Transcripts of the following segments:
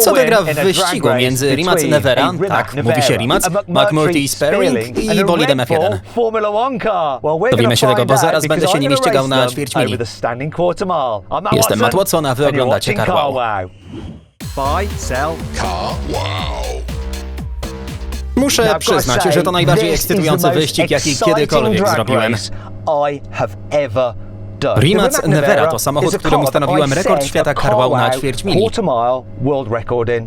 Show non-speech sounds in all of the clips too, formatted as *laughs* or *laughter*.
Co wygra w wyścigu między Rimac Nevera, tak, mówi się Rimac, McMurtry Sperling i bolidem F1? Dowimy się tego, bo zaraz będę się nimi ścigał na ćwierć mili. Jestem Matt Watson, a wy oglądacie Car Wow. Buy, sell, Muszę przyznać, że to najbardziej ekscytujący wyścig, jaki kiedykolwiek zrobiłem. Rimac Nevera to samochód, którym ustanowiłem rekord świata Car Wow na ćwierć mili.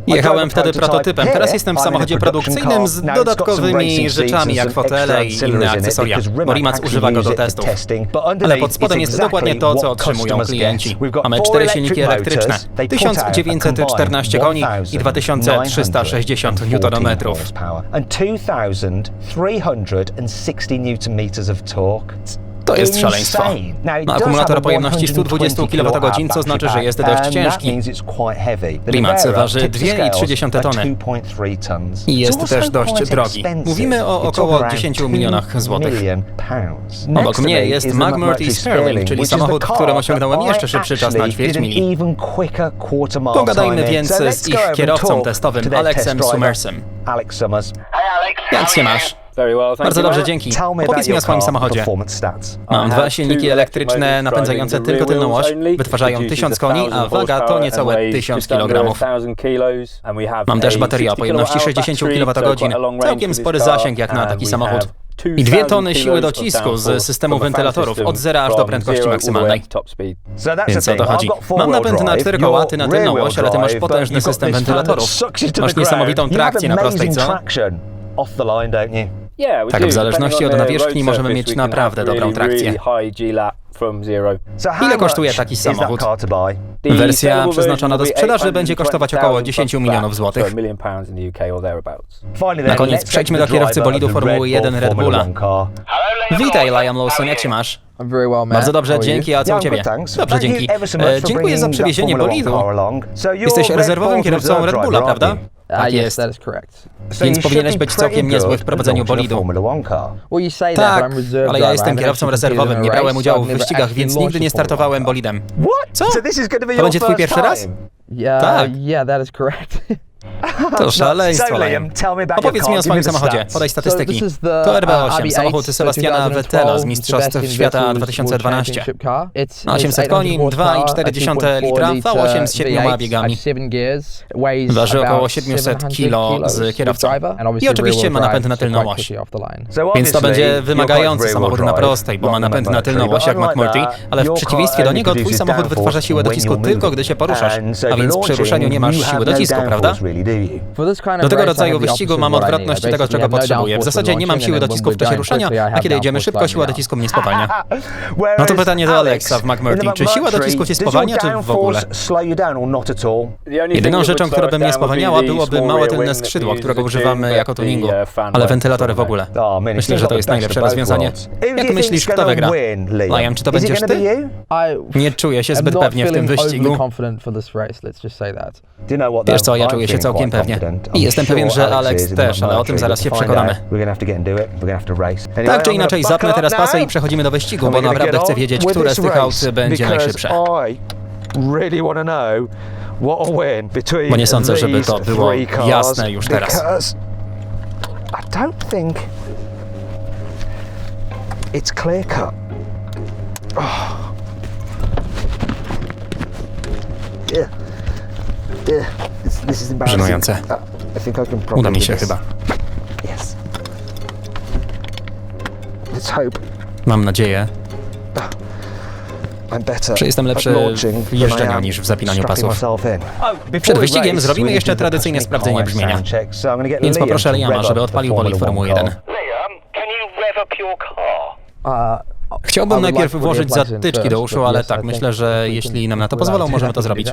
Jechałem wtedy prototypem, teraz jestem w samochodzie produkcyjnym z dodatkowymi rzeczami jak fotele i inne akcesoria, bo Rimac używa go do testów. Ale pod spodem jest dokładnie to, co otrzymują klienci. Mamy cztery silniki elektryczne, 1914 koni i 2360 Nm. And 2360 Newton meters of torque. To jest szaleństwo. Ma akumulator pojemności 120 kWh, co znaczy, że jest dość ciężki. Rimac waży 2,3 tony. I jest też dość drogi. Mówimy o około 10 milionach złotych. Obok mnie jest McMurtry Sperling, czyli samochód, w którym osiągnąłem jeszcze szybszy czas na ćwierć mili. Pogadajmy więc z ich kierowcą testowym, Alexem Summersem. Alex Summers. Jak się masz? Bardzo dobrze, dzięki. Opowiedz mi o swoim samochodzie. Mam dwa silniki elektryczne napędzające tylko tylną oś, wytwarzają 1000 koni, a waga to niecałe 1000 kg. Mam też baterię o pojemności 60 kWh, całkiem spory zasięg jak na taki samochód. I dwie tony siły docisku z systemu wentylatorów od zera aż do prędkości maksymalnej. Więc o to chodzi. Mam napęd na cztery koła, ty na tylną oś, ale ty masz potężny system wentylatorów. Masz niesamowitą trakcję na prostej, co? Tak, w zależności od nawierzchni możemy mieć naprawdę dobrą trakcję. Ile kosztuje taki samochód? Wersja przeznaczona do sprzedaży będzie kosztować około 10 milionów złotych. Na koniec przejdźmy do kierowcy bolidu Formuły 1 Red Bulla. Witaj, Liam Lawson, jak się masz? Bardzo dobrze, dzięki, a co u ciebie? Dobrze, dzięki. E, dziękuję za przewiezienie bolidu. Jesteś Jesteś rezerwowym kierowcą Red Bulla, prawda? Ah, Tak yes, jest. that is correct. Więc powinieneś być całkiem niezły w prowadzeniu bolidu. Tak, ale ja jestem kierowcą rezerwowym, nie brałem udziału w wyścigach, więc nigdy nie startowałem bolidem. Co? To będzie twój pierwszy raz? Yeah, Tak. *laughs* To szaleństwo, Liam. Opowiedz mi o swoim samochodzie, podaj statystyki. To uh, RB8, RB8, samochód Sebastiana 2012 Vettela z Mistrzostw Świata Vettel's World 2012. Championship car. It's- Na it's 800 koni, 800 horsepower, 2,4 litra, 2.4 V8 z siedmioma V8, biegami. Waży około about 700 700 kilo kilos z kierowcą. I oczywiście ma napęd na tylną oś. Więc to będzie wymagający samochód na prostej, bo ma napęd na tylną oś jak McMurtry, ale w przeciwieństwie do niego twój samochód wytwarza siłę docisku tylko gdy się poruszasz, a więc przy ruszeniu nie masz siły docisku, prawda? Do tego rodzaju wyścigu mam odwrotność tego, czego no potrzebuję. W zasadzie nie mam siły docisku w czasie ruszania, a kiedy jedziemy szybko, siła down. docisku mnie spowalnia. *laughs* No to pytanie do Alexa w McMurtry. Czy siła docisku cię spowalnia, czy w ogóle? Jedyną rzeczą, która by mnie spowalniała, byłoby małe tylne skrzydło, którego używamy jako tuningu. Ale wentylatory w ogóle. Myślę, że to jest najlepsze rozwiązanie. Jak myślisz, kto wygra? Liam, czy to będziesz ty? Nie czuję się zbyt pewnie w tym wyścigu. Wiesz co, ja czuję się całkiem pewnie. I jestem pewien, że Alex też, ale o tym zaraz się przekonamy. Tak czy inaczej, zapnę teraz pasę i przechodzimy do wyścigu, bo naprawdę chcę wiedzieć, które z tych aut będzie najszybsze. Bo nie sądzę, żeby to było jasne już teraz. I don't think it's clear cut. Oh. *sighs* Yeah. Żenujące. I think I can probably Uda mi się chyba. Mam nadzieję, że jestem lepszy w jeżdżeniu niż w zapinaniu pasów. Przed wyścigiem zrobimy jeszcze tradycyjne sprawdzenie brzmienia. Więc poproszę Liama, żeby odpalił bolid Formuły 1. Liam, can you rev up your car? Uh, Chciałbym najpierw włożyć zatyczki do uszu, ale tak, myślę, że jeśli nam na to pozwolą, możemy to zrobić.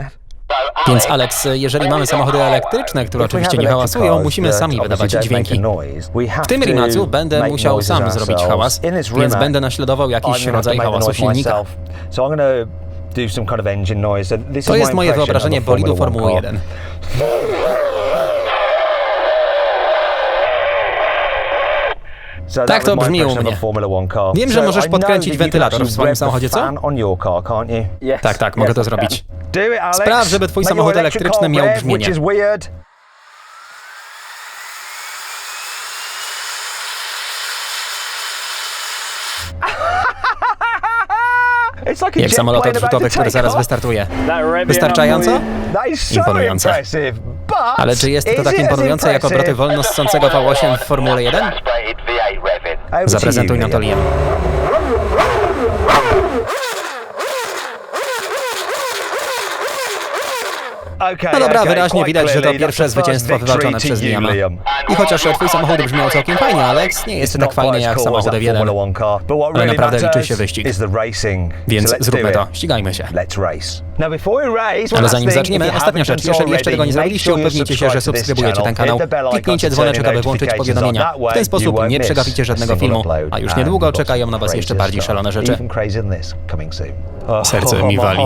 Więc Alex, jeżeli mamy samochody elektryczne, które oczywiście nie hałasują, musimy sami wydawać dźwięki. W tym Rimacu będę musiał sam zrobić hałas, więc będę naśladował jakiś rodzaj hałasu silnika. To jest moje wyobrażenie bolidu Formuły 1. Tak to brzmi u mnie. Wiem, że możesz podkręcić wentylator w swoim samochodzie, co? Tak, tak, mogę to zrobić. *laughs* Spraw, żeby twój samochód elektryczny miał brzmienie. *laughs* Jak samolot odrzutowy, który zaraz wystartuje. Wystarczająco? Imponujące. Ale czy jest to tak imponujące jak obroty wolno ssącego V8 w Formule 1? aspirated V8 revving. Over to Zaprezentuj nam to Liam. Liam. Okay, No dobra, wyraźnie widać, że to pierwsze zwycięstwo wywalczone przez Liama. Liam. I chociaż twój samochód brzmiał całkiem fajnie, Alex, nie jest tak fajny jak samochód that F1. Formula One car, but what Ale naprawdę liczy się wyścig. Więc zróbmy to, ścigajmy się. Ale zanim zaczniemy, ostatnia rzecz. Jeżeli jeszcze tego nie zrobiliście, upewnijcie się, że subskrybujecie ten kanał. Kliknijcie dzwoneczek, aby włączyć powiadomienia. W ten sposób nie przegapicie żadnego filmu. A już niedługo czekają na was jeszcze bardziej szalone rzeczy. Soon. Oh, Serce mi wali.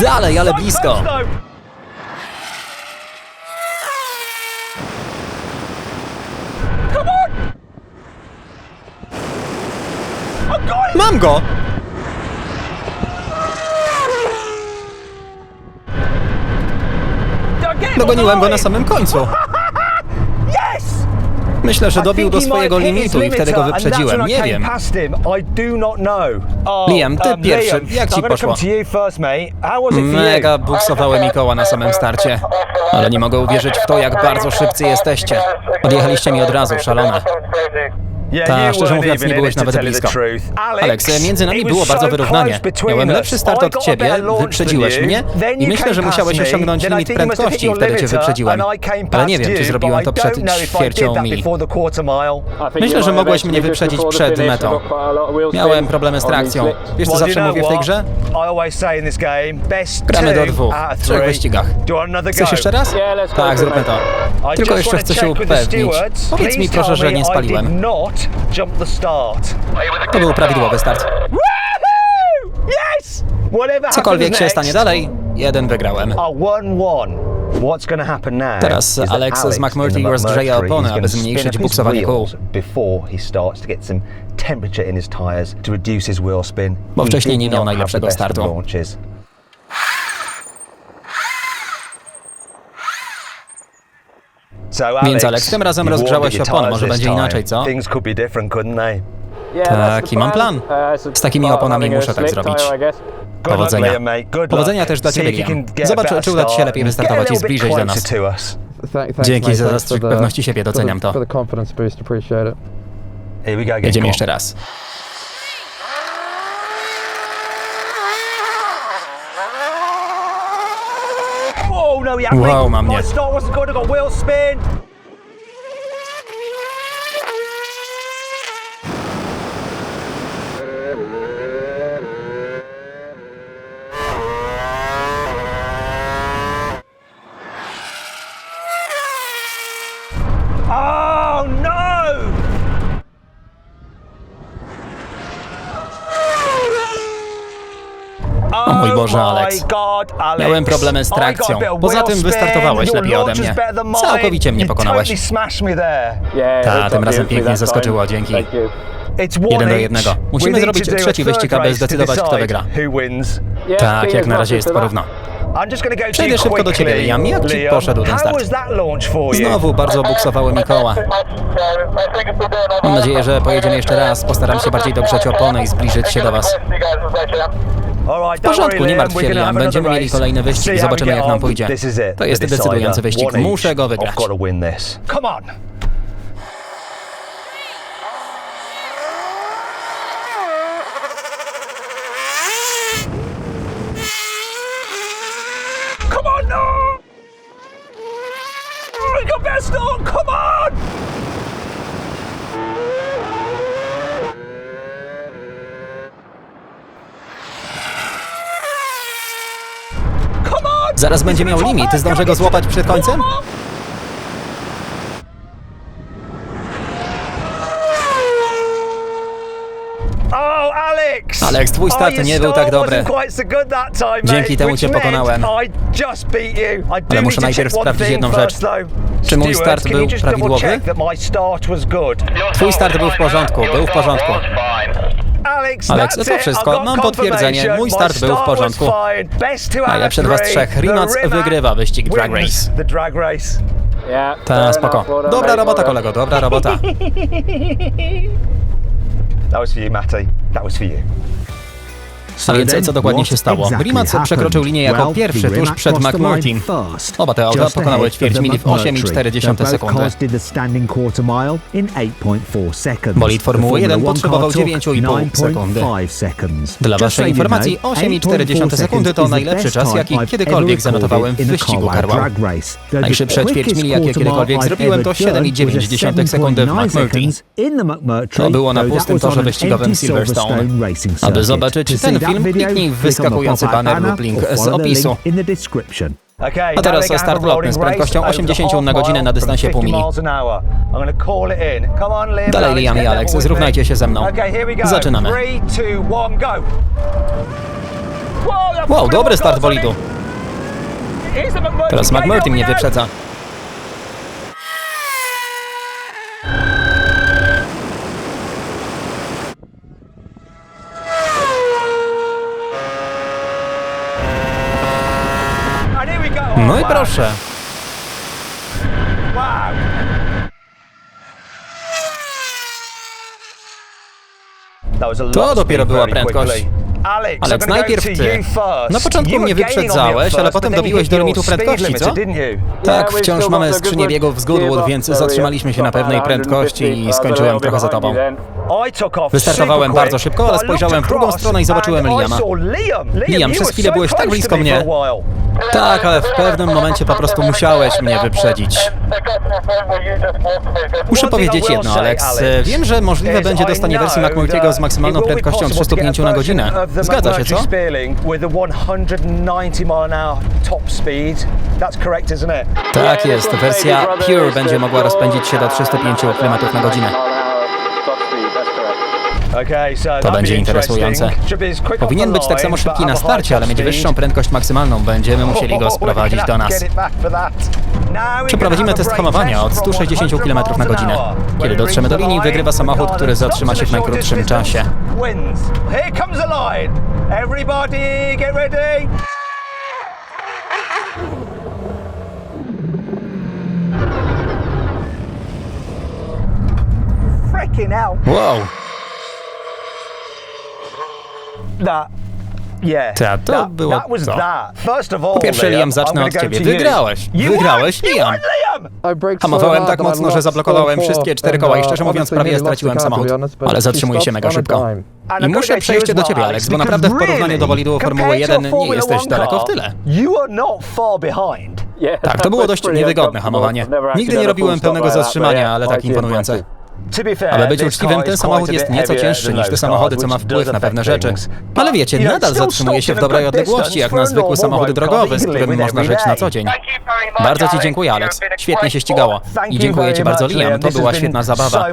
Dalej, ale blisko. Mam go! Dogoniłem on go na samym końcu. Myślę, że dobił do swojego limitu i wtedy go wyprzedziłem. Nie wiem. Oh, Liam, ty um, pierwszy. Jak ci poszło? Mega buksowały mi koła na samym starcie. Ale nie mogę uwierzyć w to, jak bardzo szybcy jesteście. Odjechaliście mi od razu, szalone. Ta, szczerze mówiąc, nie byłeś nawet blisko. Alex, między nami było bardzo wyrównanie. Miałem lepszy start od ciebie, wyprzedziłeś mnie i myślę, że musiałeś osiągnąć limit prędkości i wtedy cię wyprzedziłem. Ale nie wiem, czy zrobiłem to przed ćwiercią mili. Myślę, że mogłeś mnie wyprzedzić przed metą. Miałem problemy z trakcją. Wiesz co zawsze mówię w tej grze? Gramy do dwóch, w trzech wyścigach. Chcesz jeszcze raz? Tak, zróbmy to. Tylko jeszcze chcę się upewnić. Powiedz mi proszę, że nie spaliłem. Jump the start. To był prawidłowy start. Yes! Cokolwiek się stanie dalej, jeden wygrałem. Teraz Alex z McMurtry rozgrzeje opony, aby zmniejszyć buksowanie kół. Bo wcześniej nie miał najlepszego startu. Więc Alex, tym razem rozgrzałeś opony, może będzie inaczej, co? Taki mam plan. Z takimi oponami muszę tak zrobić. Powodzenia. Powodzenia też dla ciebie, Liam. Zobacz, czy uda ci się lepiej wystartować i zbliżyć do nas. Dzięki za zastrzyk pewności siebie, doceniam to. For the confidence Wow, me. mam My mnie. start wasn't good. I got wheel spin. Oh no! O mój Boże, my Alex. Miałem problemy z got trakcją. Poza tym wystartowałeś lepiej ode mnie. Całkowicie mnie pokonałeś. Ta, tym razem pięknie zaskoczyło, dzięki. Jeden do jednego. Musimy zrobić trzeci wyścig, aby zdecydować, kto wygra. Tak, jak na razie jest porówno. Przejdę szybko do ciebie, Liam. Jak ci poszedł ten start? Znowu bardzo buksowały mi koła. Mam nadzieję, że pojedziemy jeszcze raz. Postaram się bardziej dogrzać opony i zbliżyć się do was. W porządku, nie martw się, Liam. Będziemy mieli kolejny wyścig. Zobaczymy, jak nam pójdzie. To jest decydujący wyścig. Muszę go wygrać. Zaraz będzie miał limit. Zdążę go złapać przed końcem? Alex, twój start nie był tak dobry. Dzięki temu cię pokonałem. Ale muszę najpierw sprawdzić jedną rzecz. Czy mój start był prawidłowy? Twój start był w porządku, był w porządku. Alex, to wszystko. Mam potwierdzenie. Mój start był w porządku. Najlepszy z was three. trzech. Rimac wygrywa wyścig drag race. Ta, spoko. Dobra robota, kolego, dobra robota. *laughs* That was for you, Matty. That was for you. A więc co dokładnie się stało? Rimac przekroczył linię jako pierwszy tuż przed McMurtrim. Oba te auta pokonały ćwierć mili w 8,4 sekundy. Bolid Formuły 1 potrzebował 9,5 sekundy. Dla waszej informacji 8,4 sekundy to najlepszy czas, jaki kiedykolwiek zanotowałem w wyścigu Carwow. Najszybsze ćwierć mili, jakie kiedykolwiek zrobiłem, to 7,9 sekundy w McMurtry. To było na pustym torze wyścigowym Silverstone. Aby zobaczyć ten film, kliknij wyskakujący baner lub link z opisu. A teraz start lotny z prędkością race over the 80 half na godzinę na dystansie pół mili. 50 miles an hour. I'm gonna call it in. Come on, Liam. Dalej Alex, Liam i Alex, zrównajcie się ze mną. Zaczynamy. Wow, dobry start bolidu. Teraz here mnie wyprzedza. No i proszę. To dopiero była prędkość. gonna najpierw ty. Na początku mnie wyprzedzałeś, ale potem dobiłeś do limitu prędkości, co? Tak, wciąż mamy skrzynię biegów z Goodwood, więc zatrzymaliśmy się na pewnej prędkości i skończyłem trochę za tobą. Wystartowałem bardzo szybko, ale spojrzałem w drugą stronę i zobaczyłem Liama. Liam. Przez chwilę byłeś tak blisko mnie. Tak, ale w pewnym momencie po prostu musiałeś mnie wyprzedzić. Muszę powiedzieć jedno, Alex. Wiem, że możliwe będzie dostanie wersji McMurtiego z maksymalną prędkością 305 na godzinę. Zgadza się, co? Tak jest, wersja Pure będzie mogła rozpędzić się do 305 km na godzinę. To będzie interesujące. Powinien być tak samo szybki na starcie, ale mieć wyższą prędkość maksymalną. Będziemy musieli go *laughs* sprowadzić do nas. Przeprowadzimy test hamowania od 160 km na godzinę. Kiedy dotrzemy do linii, wygrywa samochód, który zatrzyma się w najkrótszym czasie. Everybody get ready. Wow, That. Yeah. Ta, to that, było that was co? that. First of all, Po pierwsze, Liam, zacznę od ciebie. to you. Wygrałeś. You Wygrałeś, Liam. Hamowałem tak mocno, że zablokowałem wszystkie cztery koła i szczerze mówiąc prawie straciłem to samochód. Ale she zatrzymuję się mega szybko. I muszę przejść do ciebie, Alex, bo naprawdę w porównaniu do bolidu Formuły compared to 1 a nie jesteś daleko w tyle. Tak, to było dość niewygodne hamowanie. Nigdy nie robiłem pełnego zatrzymania, ale tak imponujące. Aby być uczciwym, ten samochód jest nieco cięższy niż te samochody, co ma wpływ na pewne rzeczy. Ale wiecie, nadal zatrzymuje się w dobrej odległości, jak na zwykły samochód drogowy, z którym można żyć na co dzień. Bardzo Ci dziękuję, Alex. Świetnie się ścigało. I dziękuję Ci bardzo, Liam. To była świetna zabawa.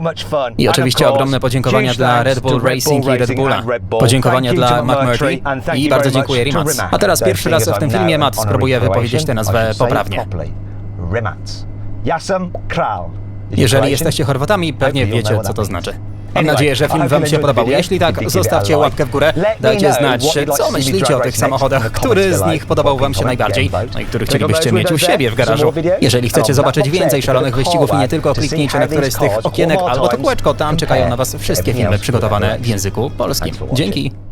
I oczywiście ogromne podziękowania dla Red Bull Racing i Red Bulla. Podziękowania dla McMurtry i bardzo dziękuję Rimac. A teraz pierwszy raz w tym filmie Matt spróbuje wypowiedzieć tę nazwę poprawnie. Rimac. Jasem Kral. Jeżeli jesteście Chorwatami, pewnie you'll know wiecie, co to znaczy. Mam nadzieję, że film Wam się podobał. Jeśli tak, zostawcie łapkę w górę. Dajcie znać, co myślicie o tych samochodach, który z nich podobał Wam się najbardziej, no i który chcielibyście mieć u siebie w garażu. Jeżeli chcecie And on zobaczyć box więcej szalonych wyścigów i nie tylko kliknijcie na któreś z tych okienek albo to kółeczko, tam czekają na Was wszystkie filmy przygotowane w języku polskim. Dzięki.